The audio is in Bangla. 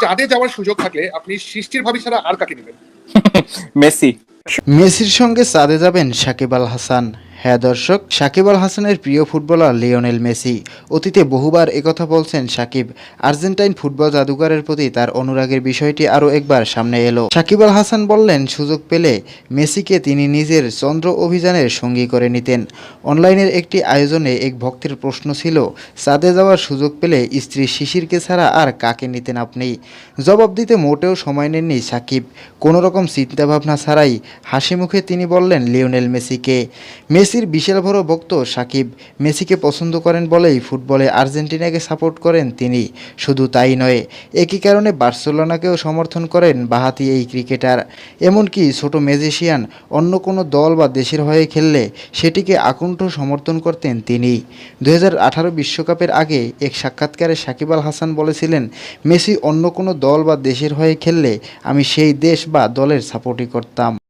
চাঁদে যাওয়ার সুযোগ থাকলে আপনি সৃষ্টির ভাবি ছাড়া আর কাকে নেবেন? মেসি। মেসির সঙ্গে চাঁদে যাবেন সাকিব আল হাসান। হ্যাঁ দর্শক, সাকিব আল হাসানের প্রিয় ফুটবলার লিওনেল মেসি। অতীতে বহুবার একথা বলছেন সাকিব। আর্জেন্টাইন ফুটবল জাদুঘরের প্রতি তার অনুরাগের বিষয়টি আরও একবার সামনে এলো। সাকিব আল হাসান বললেন, সুযোগ পেলে মেসিকে তিনি নিজের চন্দ্র অভিযানের সঙ্গী করে নিতেন। অনলাইনের একটি আয়োজনে এক ভক্তের প্রশ্ন ছিল চাঁদে যাওয়ার সুযোগ পেলে স্ত্রী শিশিরকে ছাড়া আর কাকে নিতেন আপনি? জবাব দিতে মোটেও সময় নেননি সাকিব। কোনো রকম চিন্তাভাবনা ছাড়াই হাসি মুখে তিনি বললেন লিওনেল মেসিকে। মেসির বিশাল বড় ভক্ত সাকিব মেসিকে পছন্দ করেন বলেই ফুটবলে আর্জেন্টিনাকে সাপোর্ট করেন তিনি। শুধু তাই নয়, একই কারণে বার্সেলোনাকেও সমর্থন করেন বাহাতি এই ক্রিকেটার। এমনকি ছোট ম্যাজিশিয়ান অন্য কোনো দল বা দেশের হয়ে খেললে সেটিকে আকুণ্ঠ সমর্থন করতেন তিনি। দু বিশ্বকাপের আগে এক সাক্ষাৎকারে সাকিব আল হাসান বলেছিলেন, মেসি অন্য কোনো দল বা দেশের হয়ে খেললে আমি সেই দেশ বা দলের সাপোর্টই করতাম।